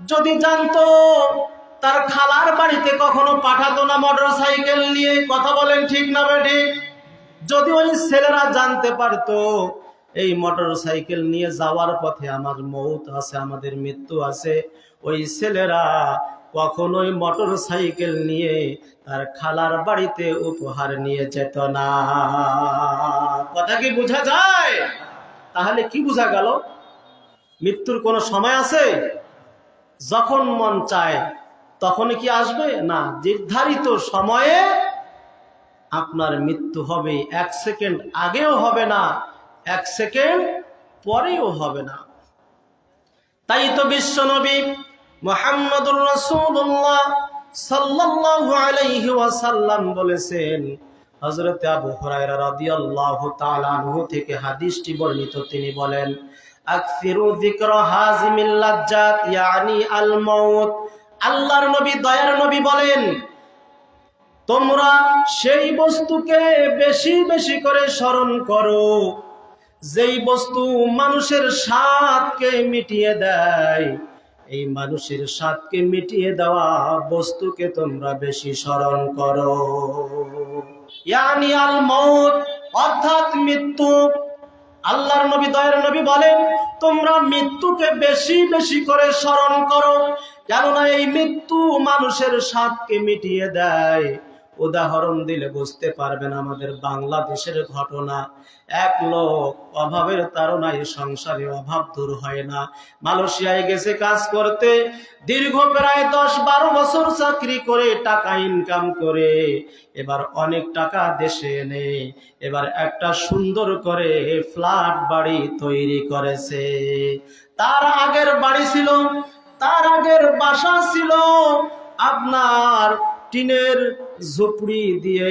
যদি জানতো, তার খালার বাড়িতে কখনো পাঠাতো না মোটর সাইকেল নিয়ে। কথা বলেন ঠিক না বেঠিক যদি ওই ছেলেরা জানতে পারতো, এই মোটর সাইকেল নিয়ে যাওয়ার পথে আমার মৌত আছে, আমাদের মৃত্যু আছে, ওই ছেলেরা কখনোই মোটর সাইকেল নিয়ে তার খালার বাড়িতে উপহার নিয়ে যেত না। কথা কি বোঝা যায়? তাহলে কি বোঝা গেল? মৃত্যুর কোনো সময় আছে? যখন মন চায় তখন কি আসবে? না, নির্ধারিত সময়ে আপনার মৃত্যু হবে। এক সেকেন্ড আগেও হবে না, এক সেকেন্ড পরেও হবে না। তাই তো বিশ্ব নবী মোহাম্মদুর রসুল্লাহ সাল্লাল্লাহু আলাইহি ওয়াসাল্লাম বলেছেন, হযরত আবু হুরায়রা রাদিয়াল্লাহু তাআলা আনহু থেকে হাদিসটি বর্ণিত। তিনি বলেন আকসিরু যিকরা হাজিমিল লাজ্জাত, ইয়ানি আল মাউত। আল্লাহর নবী, দয়ার নবী বলেন, তোমরা সেই বস্তুকে বেশি বেশি করে স্মরণ করো, যেই বস্তু মানুষের স্বাদকে মিটিয়ে দেয়। এই মানুষের স্বাদকে মিটিয়ে দেওয়া বস্তুকে তোমরা বেশি স্মরণ করো। ইয়ানি আল মৌত অর্থাৎ মৃত্যু। আল্লাহর নবী, দয়ের নবী বলেন, তোমরা মৃত্যুকে বেশি বেশি করে স্মরণ করো, কেননা এই মৃত্যু মানুষের স্বাদকে মিটিয়ে দেয়। উদাহরণ দিলে বুঝতে পারবেন আমাদের বাংলাদেশের ঘটনা। এক লোক অভাবের তারনায় সংসারে অভাব দূর হয় না। মালয়েশিয়ায় গেছে কাজ করতে, দীর্ঘ প্রায় দশ বারো বছর চাকরি করে টাকা ইনকাম করে। এবার অনেক টাকা দেশে এনে, এবার একটা সুন্দর করে ফ্ল্যাট বাড়ি তৈরি করেছে। তার আগের বাড়ি ছিল, তার আগের বাসা ছিল। আপনার টিনের ঝুপড়ি দিয়ে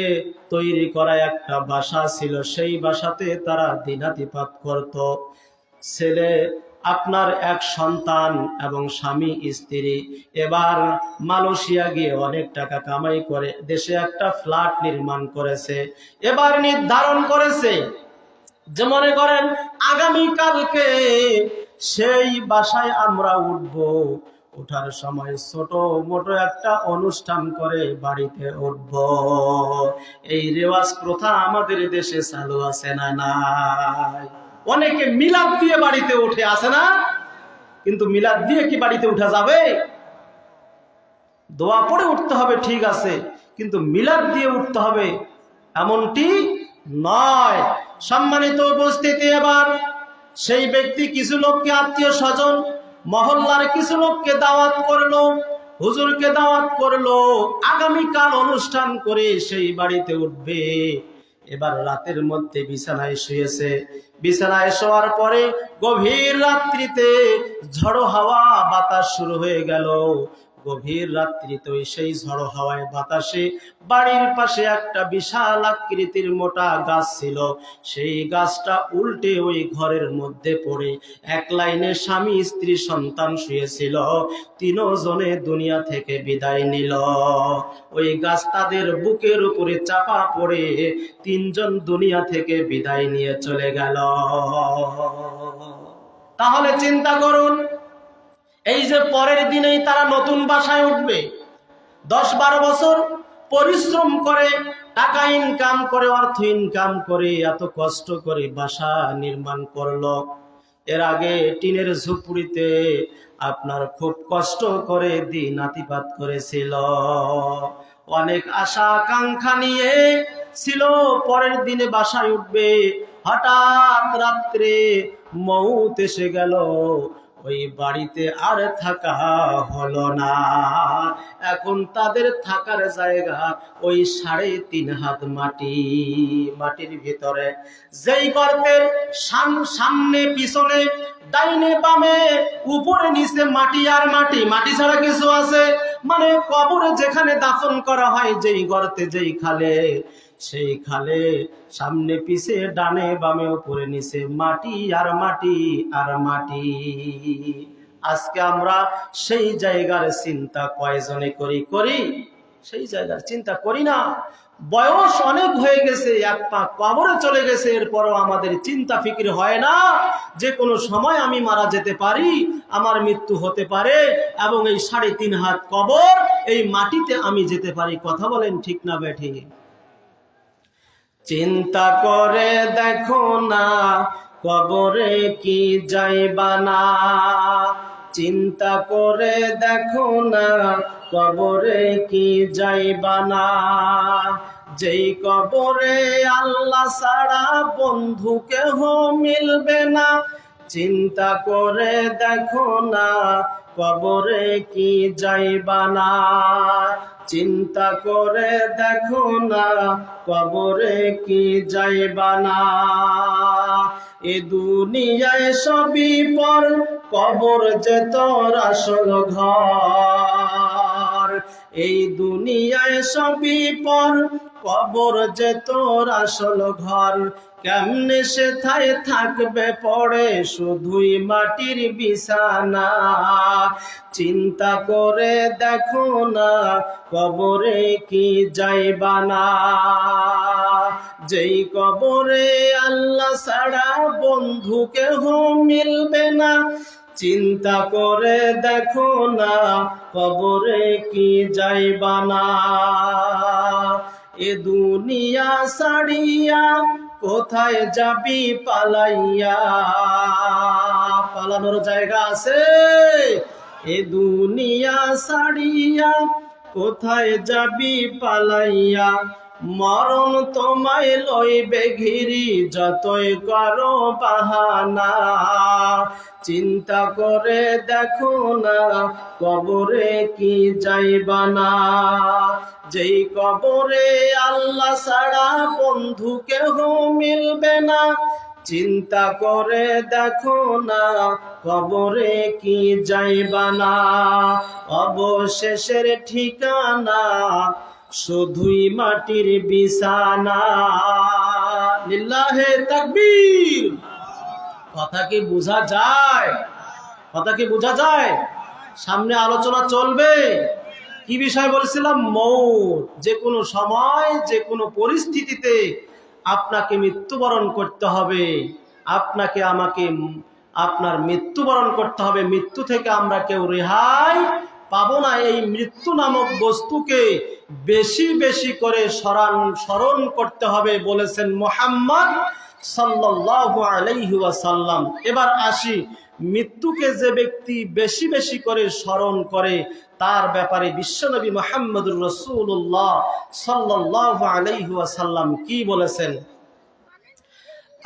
তৈরি করা একটা বাসা ছিল, সেই বাসাতে তারা দিনাতিপাত করত। ছেলে, আপনার এক সন্তান এবং স্বামী, স্ত্রী। এবার মালয়েশিয়া গিয়ে অনেক টাকা কামাই করে, দেশে একটা ফ্ল্যাট নির্মাণ করেছে। এবার নির্ধারণ করেছে যে মনে করেন আগামী কালকে সেই বাসায় আমরা উঠব। ওঠার সময় ছোট মোটো একটা অনুষ্ঠান করে বাড়িতে উঠব। এই রেওয়াজ প্রথা আমাদের দেশে চালু আছে না নাই? অনেকে মিলাদ দিয়ে বাড়িতে উঠে আসে না? কিন্তু মিলাদ দিয়ে কি বাড়িতে উঠা যাবে? দোয়া পড়ে উঠতে হবে, ঠিক আছে, কিন্তু মিলাদ দিয়ে উঠতে হবে এমনটি নয়। সম্মানিত উপস্থিতি এবার সেই ব্যক্তি, কিছু লোককে আত্মীয় স্বজন মহল্লার কিছু লোককে দাওয়াত করল, হুজুরকে দাওয়াত করল। আগামীকাল অনুষ্ঠান করে সেই বাড়িতে উঠবে। এবার রাতের মধ্যে বিছানায় শুয়েছে। বিছানায় শোয়ার পরে গভীর রাত্রিতে ঝড়ো হাওয়া বাতাস শুরু হয়ে গেল। গভীর রাত্রিতে সেই ঝড়ো হাওয়ায় বাতাসে বাড়ির পাশে একটা বিশাল আকৃতির মোটা গাছ ছিল। সেই গাছটা উল্টে ওই ঘরের মধ্যে পড়ে। এক লাইনে স্বামী, স্ত্রী, সন্তান শুয়েছিল। তিনজনে দুনিয়া থেকে বিদায় নিল। ওই গাছ তাদের বুকের উপরে চাপা পড়ে তিনজন দুনিয়া থেকে বিদায় নিয়ে চলে গেল। তাহলে চিন্তা করুন এই যে পরের দিনেই তারা নতুন বাসায় উঠবে। দশ বারো বছর পরিশ্রম করে, টাকা ইনকাম করে, অর্থ ইনকাম করে, এত কষ্ট করে বাসা নির্মাণ করল। এর আগে টিনের ঝুপড়িতে আপনার খুব কষ্ট করে দিন আতিপাত করেছিল। অনেক আশা আকাঙ্ক্ষা নিয়ে ছিল, পরের দিনে বাসায় উঠবে। হঠাৎ রাত্রে মৌত এসে গেল। ওই বাড়িতে আর থাকা হলো না। এখন তাদের থাকার জায়গা ওই সাড়ে তিন হাত মাটি, মাটির ভিতরে। যেই গর্তের সাম- সামনে, পিছনে, ডাইনে, বামে, উপরে, নিচে মাটি আর মাটি মাটি ছাড়া কিছু আছে? মানে কবরে যেখানে দাফন করা হয়, যেই গর্তে, যেই খালে। সেই খালে সামনে পিছে ডানে বামে উপরে নিচে মাটি আর মাটি আর মাটি। আজকে আমরা সেই জায়গার চিন্তা কয়জনে করি করি? সেই জায়গার চিন্তা করি না। বয়স অনেক হয়ে গেছে, এক পা কবরে চলে গেছে, এরপরও আমাদের চিন্তা ফিকির হয় না। যে কোনো সময় আমি মারা যেতে পারি, আমার মৃত্যু হতে পারে, এবং এই সাড়ে তিন হাত কবর, এই মাটিতে আমি যেতে পারি। কথা বলেন ঠিক না বেঠে চিন্তা করে দেখো না, কবরে কি যাইবা না। চিন্তা করে দেখো না, কবরে কি যাইবা না। যেই কবরে আল্লাহ ছাড়া বন্ধু কেহ মিলবে না। চিন্তা করে দেখো না, কবরে কি যাইবা না। চিন্তা করে দেখো না, কবরে কি যাইবা না। এ দুনিয়ায় সবই পর, কবর যে তোর আসল ঘর। এই দুনিয়ায় সবই পর, কবর যে তোর আসল ঘর। কেমনে সে থাই থাকবে পড়ে শুধুই মাটির বিছানা? চিন্তা করে দেখো না, কবরে কি যাইবা না যেই কবরে আল্লাহ ছাড়া বন্ধু কেহ মিলবে না। চিন্তা করে দেখো না, কবরে কি যাইবা না এ দুনিয়া সাড়িয়া কোথায় যাবি পালাইয়া? পালানোর জায়গা আছে? এ দুনিয়া সাড়িয়া কোথায় যাবি পালাইয়া? মরণ তোমায় লইবে ঘিরি, যতই করো বাহানা। চিন্তা করে দেখো না, কবরে কি যাইবা না যেই কবরে আল্লাহ ছাড়া বন্ধু কেহ মিলবে না। চিন্তা করে দেখো না, কবরে কি যাইবা না অবশেষের ঠিকানা শুধুই মাটির বিছানা। লিল্লাহে তাকবীর। কথা কি বোঝা যায়? কথা কি বোঝা যায়? সামনে আলোচনা চলবে। কি বিষয় বলছিলাম? মৌত। যে কোনো সময়, যে কোনো পরিস্থিতিতে আপনাকে মৃত্যুবরণ করতে হবে। আপনাকে আমাকে, আপনার মৃত্যুবরণ করতে হবে। মৃত্যু থেকে আমরা কেউ রেহাই পাবো না এই মৃত্যু নামক বস্তুকে বেশি বেশি করে স্মরণ স্মরণ করতে হবে বলেছেন মোহাম্মদ সাল্লাল্লাহু আলাইহি ওয়াসাল্লাম। এবার আসি, মৃত্যুকে যে ব্যক্তি বেশি বেশি করে স্মরণ করে, তার ব্যাপারে বিশ্বনবী মোহাম্মদুর রসুল্লাহ সাল্লাল্লাহু আলাইহি ওয়াসাল্লাম কি বলেছেন?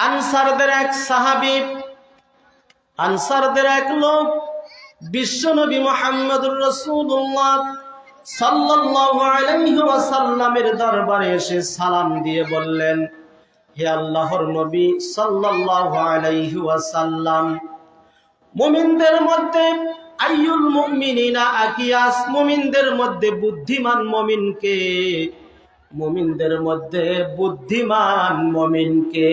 আনসারদের এক সাহাবী, আনসারদের এক লোক বিশ্বনবী মোহাম্মদুর রসুল্লাহ সাল্লাল্লাহু আলাইহি ওয়াসাল্লামের দরবারে এসে সালাম দিয়ে বললেন, হে আল্লাহর নবী সাল্লাল্লাহু আলাইহি ওয়াসাল্লাম, মুমিনদের মধ্যে আইয়ুল মুমিনিনা আকিয়াস, মুমিনদের মধ্যে বুদ্ধিমান মুমিনকে মুমিনদের মধ্যে বুদ্ধিমান মমিনকে।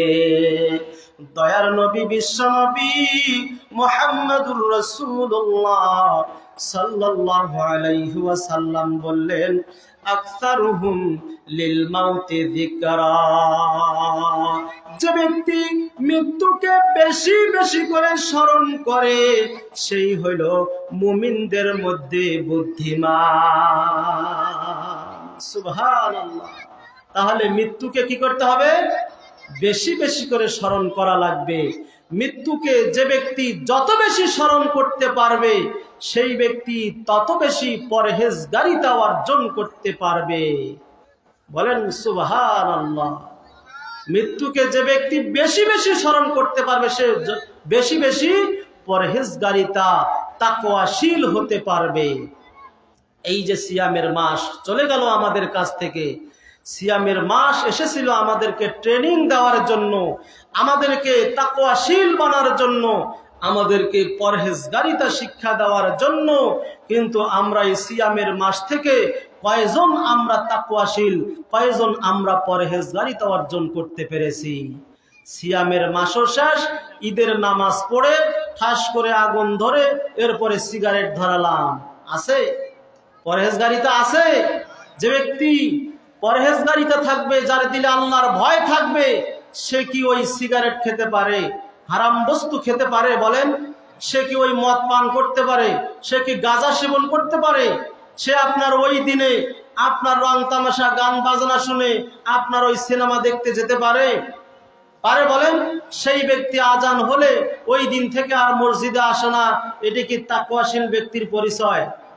দয়ার নবী, বিশ্ব নবী মোহাম্মদুর রসুল্লাহ সাল্লাল্লাহু আলাইহি ওয়াসাল্লাম বললেন, আকসারুহুম লিল মাউতি যিকরা। যে ব্যক্তি মৃত্যুকে বেশি বেশি করে স্মরণ করে, সেই হইল মুমিনদের মধ্যে বুদ্ধিমান। তাহলে মৃত্যুকে কি করতে হবে? বেশি বেশি করে স্মরণ করা লাগবে। মৃত্যুকে যে ব্যক্তি যত বেশি স্মরণ করতে পারবে, সেই ব্যক্তি তত বেশি পরহেজগারিতা অর্জন করতে পারবে। বলেন সুবহান আল্লাহ মৃত্যুকে যে ব্যক্তি বেশি বেশি স্মরণ করতে পারবে, সে বেশি বেশি পরহেজগারিতা, তাকওয়াশীল হতে পারবে। এই যে সিয়ামের মাস চলে গেল আমাদের কাছ থেকে। সিয়ামের মাস এসেছিল আমাদেরকে ট্রেনিং দেওয়ার জন্য, আমাদেরকে তাকওয়াশীল বানার জন্য, আমাদেরকে পরহেজগারিতা শিক্ষা দেওয়ার জন্য। কিন্তু আমরা এই সিয়ামের মাস থেকে কয়জন আমরা তাকওয়াশীল, কয়জন আমরা পরহেজগারিতা অর্জন করতে পেরেছি? সিয়ামের মাসও শেষ, ঈদের নামাজ পড়ে, ঠাস করে আগুন ধরে, এরপরে সিগারেট ধরালাম। আছে? পরহেজগারিতা আছে? যে ব্যক্তি পরহেজগারিতে থাকবে, যার দিলে আল্লাহর ভয় থাকবে, সে কি ওই সিগারেট খেতে পারে, হারাম বস্তু খেতে পারে বলেন? সে কি ওই মদ পান করতে পারে? সে কি গাঁজা সেবন করতে পারে? সে আপনার ওই দিনে আপনার রং তামাশা, গান বাজনা শুনে আপনার ওই সিনেমা দেখতে যেতে পারে? পারে বলেন? সেই ব্যক্তি আজান হলে ওই দিন থেকে আর মসজিদে আসে না। এটি কি তাকুয়াশীল ব্যক্তির পরিচয়?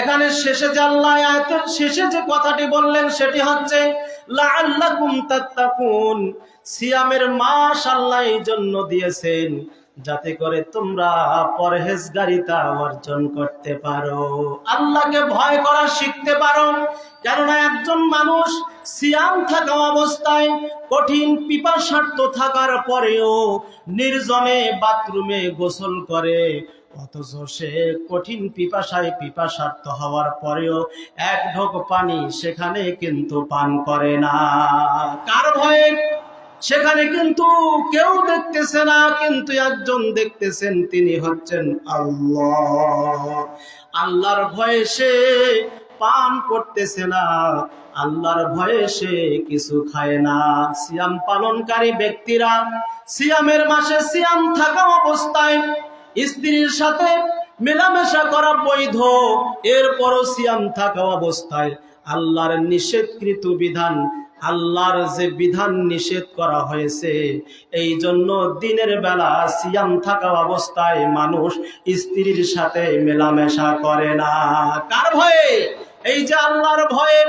এখানে শেষে যে আল্লাহ আয়াতের শেষে যে কথাটি বললেন, সেটি হচ্ছে সিয়ামের মাস আল্লাহ এই জন্য দিয়েছেন, যাতে করে তোমরা পরহেজগারিতা অর্জন করতে পারো। আল্লাহকে ভয় করা শিখতে পারো, কেননা একজন মানুষ সিয়াম থাকা অবস্থায় কঠিন পিপাসার্থ থাকার পরেও নির্জনে বাথরুমে গোসল করে অথচ সে কঠিন পিপাসায় পিপাসার্থ হওয়ার পরেও এক ঢোক পানি সেখানে কিন্তু পান করে না। কার ভয়ে? সেখানে কিন্তু কেউ দেখতেছে না, কিন্তু একজন দেখতেছেন, তিনি হচ্ছেন আল্লাহ। আল্লাহর ভয়ে সে পান করতেছে না, আল্লাহর ভয়ে সে কিছু খায় না। সিয়াম পালনকারী ব্যক্তিরা, সিয়ামের মাসে সিয়াম থাকা অবস্থায় স্ত্রীর সাথে মেলামেশা করা বৈধ। এরপরও সিয়াম থাকা অবস্থায় আল্লাহর নিষেধকৃত বিধান, আল্লাহর যে বিধান নিষেধ করা হয়েছে এই জন্য দিনের বেলা সিয়াম থাকা অবস্থায় মানুষ স্ত্রীর সাথে মেলামেশা করে না। কার ভয়ে? এই যে আল্লাহর ভয়ে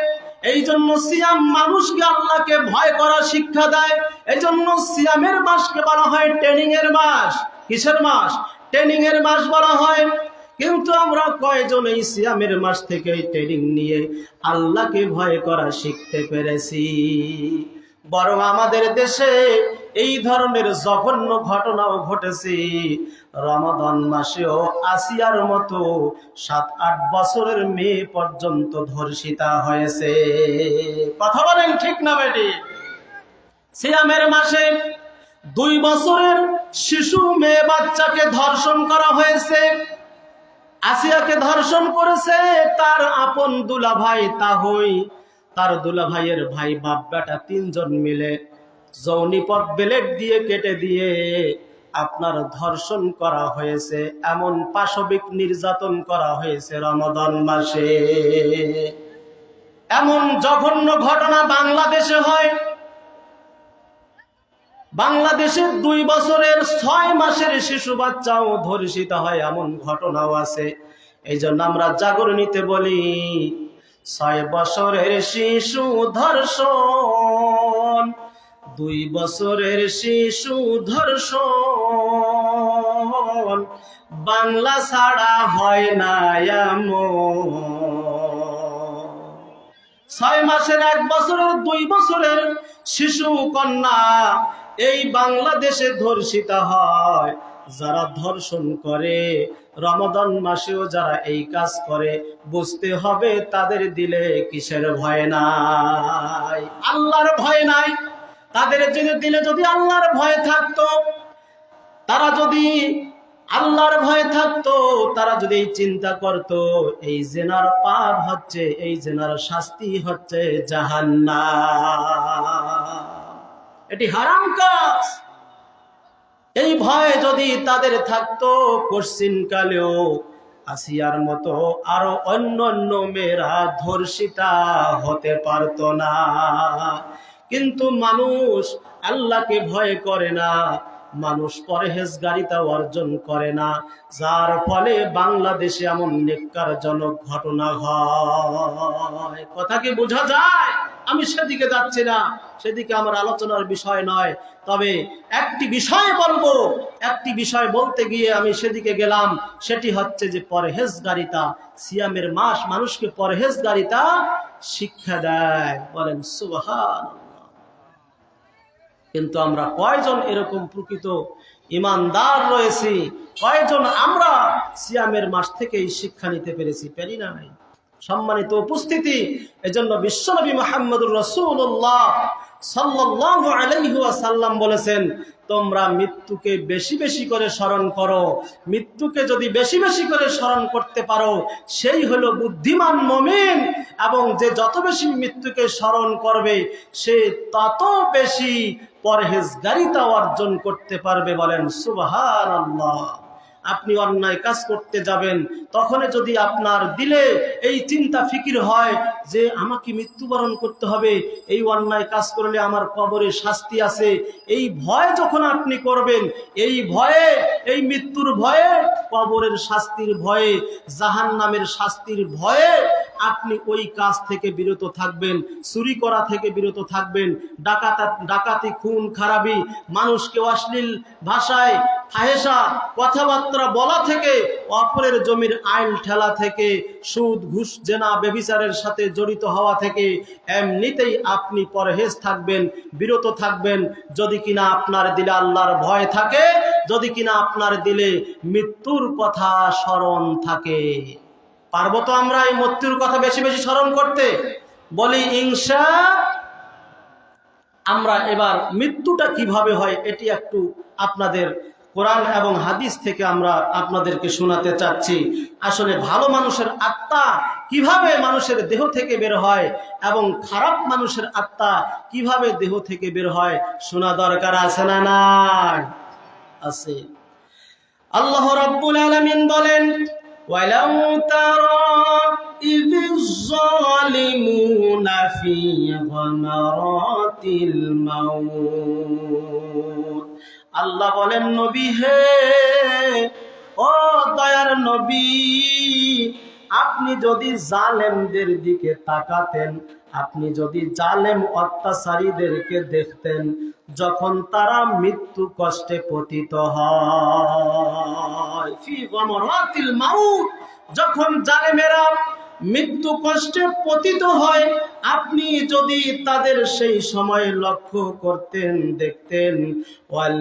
এই জন্য সিয়াম মানুষকে আল্লাহকে ভয় করা শিক্ষা দেয় এই জন্য সিয়ামের মাসকে বলা হয় ট্রেনিং এর মাস। কিসের মাস? ট্রেনিং এর মাস বলা হয়। কিন্তু আমরা কয়জন এই সিয়ামের মাস থেকে ট্রেনিং নিয়ে আল্লাহকে ভয় করা শিখতে পেরেছি। বরং আমাদের দেশে এই ধরনের জঘন্য ঘটনাও ঘটেছে। রমাদান মাসেও আসিয়ার মতো সাত, আট বছরের মেয়ে পর্যন্ত ধর্ষিতা হয়েছে। কথা বলেন ঠিক না বেটি? সিয়ামের মাসে দুই বছরের শিশু মেয়ে বাচ্চাকে ধর্ষণ করা হয়েছে। আসিয়াকে ধর্ষণ করেছে, তার আপন দুলা ভাই তাহই, তার দুলা ভাইয়ের ভাই বাপ বেটা তিনজন মিলে যৌনিপথ বেলেট দিয়ে কেটে দিয়ে আপনার ধর্ষণ করা হয়েছে, এমন পাশবিক নির্যাতন করা হয়েছে রমদান মাসে। এমন জঘন্য ঘটনা বাংলাদেশে হয় বাংলাদেশের দুই বছরের ছয় মাসের শিশু বাচ্চাও ধর্ষিত হয়, এমন ঘটনাও আছে। এই জন্য আমরা জাগরণীতে বলি, ছয় বছরের শিশু ধর্ষণ, দুই বছরের শিশু ধর্ষণ, বাংলা ছাড়া হয় না ছয় মাসের এক বছরের, দুই বছরের শিশু কন্যা এই বাংলাদেশে ধর্ষিত হয়। যারা ধর্ষণ করে রমদান মাসেও যারা এই কাজ করে, বুঝতে হবে তাদের দিলে কিসের ভয় নাই? আল্লাহর ভয় নাই। তাদের যদি দিলে যদি আল্লাহর ভয় থাকতো, তারা যদি আল্লাহর ভয় থাকতো, তারা যদি চিন্তা করত, এই জেনার পাপ হচ্ছে, এই জেনার শাস্তি হচ্ছে জাহান্না এটি হারাম কাজ। এই ভয় যদি তাদের থাকতো কশ্চিন কালেও আসিয়ার মতো আরও অন্য অন্য মেয়েরা ধর্ষিতা হতে পারত না। কিন্তু মানুষ আল্লাহকে ভয় করে না। মানুষ পরহেজগারিতা অর্জন করে না। যার ফলে বাংলাদেশে এমন নেককারজনক ঘটনা হয়। কথা কি বোঝা যায়? আমি সেদিকে যাচ্ছি না। সেদিকে আমার আলোচনার বিষয় নয়। তবে একটি বিষয় বলব। একটি বিষয় বলতে গিয়ে আমি সেদিকে গেলাম। সেটি হচ্ছে যে পরহেজগারিতা। সিয়ামের মাস মানুষকে পরহেজগারিতা শিক্ষা দেয়। বলেন সুবহান কিন্তু আমরা কয়জন এরকম প্রকৃত ইমানদার রয়েছি? কয়জন আমরা সিয়ামের মাস থেকেই শিক্ষা নিতে পেরেছি? পেরি নাই সম্মানিত উপস্থিতি, এজন্য বিশ্বনবী মোহাম্মদুর রসুল্লাহ সাল্লাহ আলাইহাল্লাম বলেছেন, তোমরা মৃত্যুকে বেশি বেশি করে স্মরণ করো। মৃত্যুকে যদি বেশি বেশি করে স্মরণ করতে পারো, সেই হলো বুদ্ধিমান মমিন এবং যে যত বেশি মৃত্যুকে স্মরণ করবে, সে তত বেশি পরহেজগারিতা অর্জন করতে পারবে বলেন সুবাহান আল্লাহ আপনি অন্যায় কাজ করতে যাবেন তখন যদি আপনার দিলে এই চিন্তা ফিকির হয় যে আমাকে মৃত্যুবরণ করতে হবে, এই অন্যায় কাজ করলে আমার কবরে শাস্তি আছে, এই ভয় যখন আপনি করবেন, এই ভয়ে, এই মৃত্যুর ভয়ে, কবরের শাস্তির ভয়ে জাহান নামের শাস্তির ভয়ে আপনি ওই কাজ থেকে বিরত থাকবেন, চুরি করা থেকে বিরত থাকবেন, ডাকাতা, ডাকাতি, খুন, খারাপি, মানুষকে অশ্লীল ভাষায় ফাহেসা কথাবার্তা বলা থেকে, অপরের জমির আইন ঠেলা থেকে, সুদ, ঘুষ, জেনা বেবিচারের সাথে জড়িত হওয়া থেকে, এমনিতেই আপনি পরহেজ থাকবেন, বিরত থাকবেন। যদি কিনা আপনার দিলে আল্লাহর ভয় থাকে, যদি কিনা আপনার দিলে মৃত্যুর কথা স্মরণ থাকে। পারব তো আমরা এই মৃত্যুর কথা বেশি বেশি স্মরণ করতে? বলি ইংসা আমরা এবার মৃত্যুটা কীভাবে হয় এটি একটু আপনাদের কোরআন এবং হাদিস থেকে আমরা আপনাদেরকে শোনাতে চাচ্ছি। আসলে ভালো মানুষের আত্মা কীভাবে মানুষের দেহ থেকে বের হয় এবং খারাপ মানুষের আত্মা কীভাবে দেহ থেকে বের হয় শোনা দরকার আছে না নাই? আছে। আল্লাহ রাব্বুল আলামিন বলেন ওয়ালাউ তারা إذ الظالمون في غمرات الموت আল্লাহ বলেন নবী হে ও দয়ার নবী আপনি যদি জালেমদের দিকে তাকাতেন, আপনি যদি জালেম অত্যাচারীদেরকে দেখতেন, যখন তারা মৃত্যু কষ্টে পতিত হয়। যখন জালেমেরা মৃত্যু কষ্টে পতিত হয়, আপনি যদি তাদের সেই সময় লক্ষ্য করতেন, দেখতেন, ওয়াল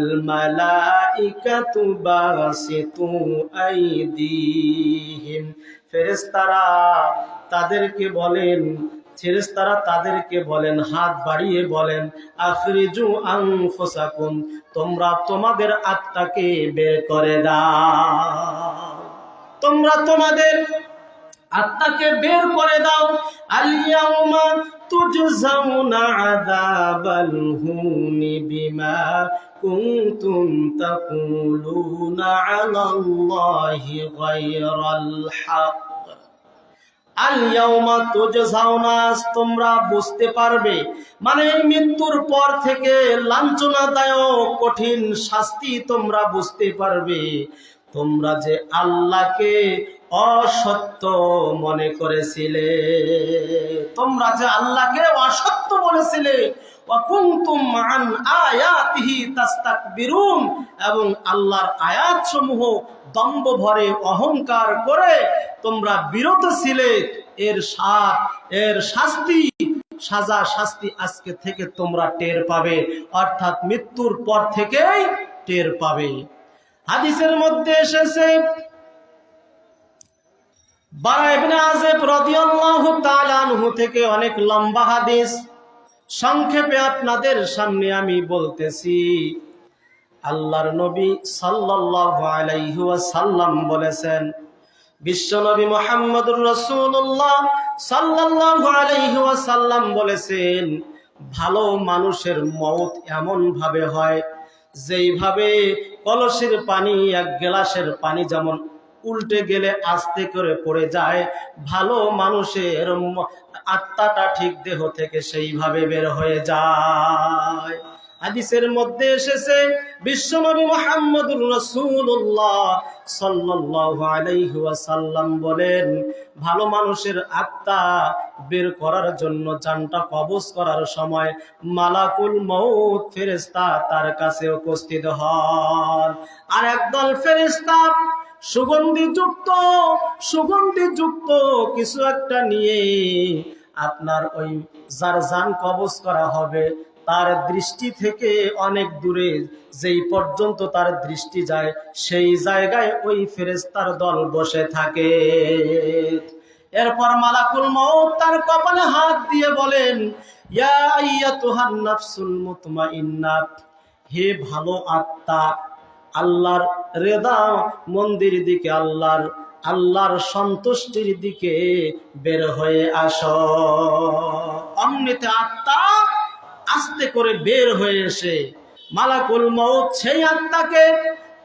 ফেরেশতারা তাদেরকে বলেন ফেরেস্তারা তাদেরকে বলেন, হাত বাড়িয়ে বলেন আফরিজু আং ফোসাকুন তোমরা তোমাদের আত্মাকে বের করে দাও। তোমরা তোমাদের আত্মাকে বের করে দাও। আলিয়াউমা তুজজাউনা আযাবাল হুনি বিমা কুনতুম তাকুলুনা আলাল্লাহি গায়রাল হক। আলিয়াউমা তুজজাউনা তোমরা বুঝতে পারবে মানে মৃত্যুর পর থেকে লাঞ্ছনাদায়ক, কঠিন শাস্তি তোমরা বুঝতে পারবে। তোমরা যে আল্লাহকে অসত্য মনে করেছিলে। তোমরা যে আল্লাহকে অসত্য বলেছিলে এবং আল্লাহর আয়াত সমূহ দম্ভ ভরে অহংকার করে তোমরা বিরত ছিলে, এর সাথ এর শাস্তি, সাজা শাস্তি আজকে থেকে তোমরা টের পাবে, অর্থাৎ মৃত্যুর পর থেকেই টের পাবে। হাদিসের মধ্যে এসেছে বারা ইবনে আযিব রাদিয়াল্লাহু তাআলা আনহু থেকে অনেক লম্বা হাদিস সংক্ষেপে আপনাদের সামনে আমি বলতেছি। আল্লাহর নবী ওয়াসাল্লাম বলেছেন বিশ্বনবী মুহাম্মদুর আলাইহি ওয়াসাল্লাম বলেছেন, ভালো মানুষের মওত এমন ভাবে হয়, যেইভাবে কলসের পানি এক গ্লাসের পানি যেমন উল্টে গেলে আস্তে করে পড়ে যায়। ভালো মানুষের আত্মাটা ঠিক দেহ থেকে সেইভাবে বের হয়ে যায়। হাদিসের মধ্যে এসেছে, বিশ্বনবী মুহাম্মদুর রাসূলুল্লাহ সাল্লাল্লাহু আলাইহি বলেন, ভালো মানুষের আত্মা বের করার জন্য জানটা কবজ করার সময় মালাকুল মউত ফেরেশতা তার কাছে উপস্থিত হন। আর একদল ফেরেশতা সুগন্ধি যুক্ত সুগন্ধি যুক্ত কিছু একটা নিয়ে আপনার ওই যার জান কবজ করা হবে। তার দৃষ্টি থেকে অনেক দূরে যেই পর্যন্ত তার দৃষ্টি যায়, সেই জায়গায় ওই ফেরেস্তার দল বসে থাকে। এরপর মালাকুল মৌত তার কপালে হাত দিয়ে বলেন, ইয়া আইয়াতুহান নাফসুল মুতমাইন্না হে ভালো আত্মা আল্লাহর রেদা মন্দির দিকে, আল্লাহর আল্লাহর সন্তুষ্টির দিকে বের হয়ে আস। অমৃতে আত্মা আস্তে করে বের হয়ে এসে মালাকুল মৌত সেই আত্মাকে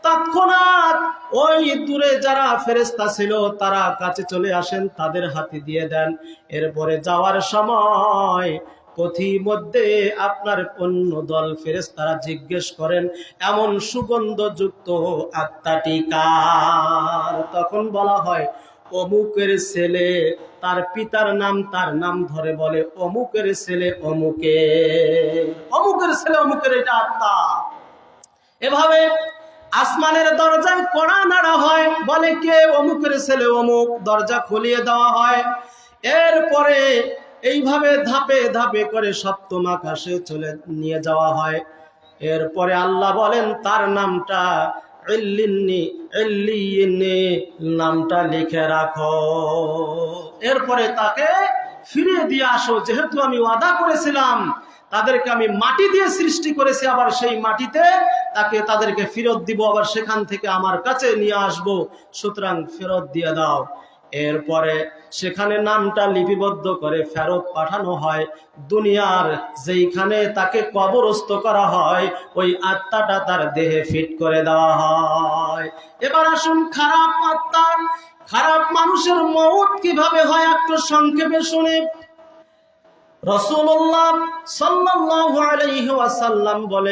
তৎক্ষণাৎ ওই দূরে যারা ফেরেস্তা ছিল তারা কাছে চলে আসেন, তাদের হাতে দিয়ে দেন। এরপরে যাওয়ার সময় পথিমধ্যে আপনার অন্য দল ফেরেস্তারা জিজ্ঞেস করেন, এমন সুগন্ধযুক্ত আত্মাটি কার? তখন বলা হয়, অমুকের ছেলে তার পিতার নাম তার নাম ধরে বলে, অমুকের ছেলে অমুকে, অমুকের ছেলে অমুকের এটা আত্মা। এভাবে আসমানের দরজায় কড়া নাড়া হয়, বলে কে? অমুকের ছেলে অমুক, দরজা খুলিয়ে দেওয়া হয়। এরপরে এইভাবে ধাপে ধাপে করে সপ্তম আকাশে চলে নিয়ে যাওয়া হয়। এরপরে আল্লাহ বলেন, তার নামটা নামটা লিখে রাখো। এরপরে তাকে ফিরে দিয়ে আসো। যেহেতু আমি ওয়াদা করেছিলাম, তাদেরকে আমি মাটি দিয়ে সৃষ্টি করেছি, আবার সেই মাটিতে তাকে তাদেরকে ফেরত দিব, আবার সেখান থেকে আমার কাছে নিয়ে আসব। সুতরাং ফেরত দিয়ে দাও। এরপরে সেখানে নামটা লিপিবদ্ধ করে ফেরত পাঠানো হয়। দুনিয়ার যেইখানে তাকে কবরস্থ করা হয়, ওই আত্মাটা তার দেহে ফিট করে দেওয়া হয়। এবার আসুন খারাপ আত্মা। খারাপ মানুষের মৌত কীভাবে হয় একটু সংক্ষেপে শুনে। রসুল্লাহ সাল্লাল্লাহু আলাইহি বলে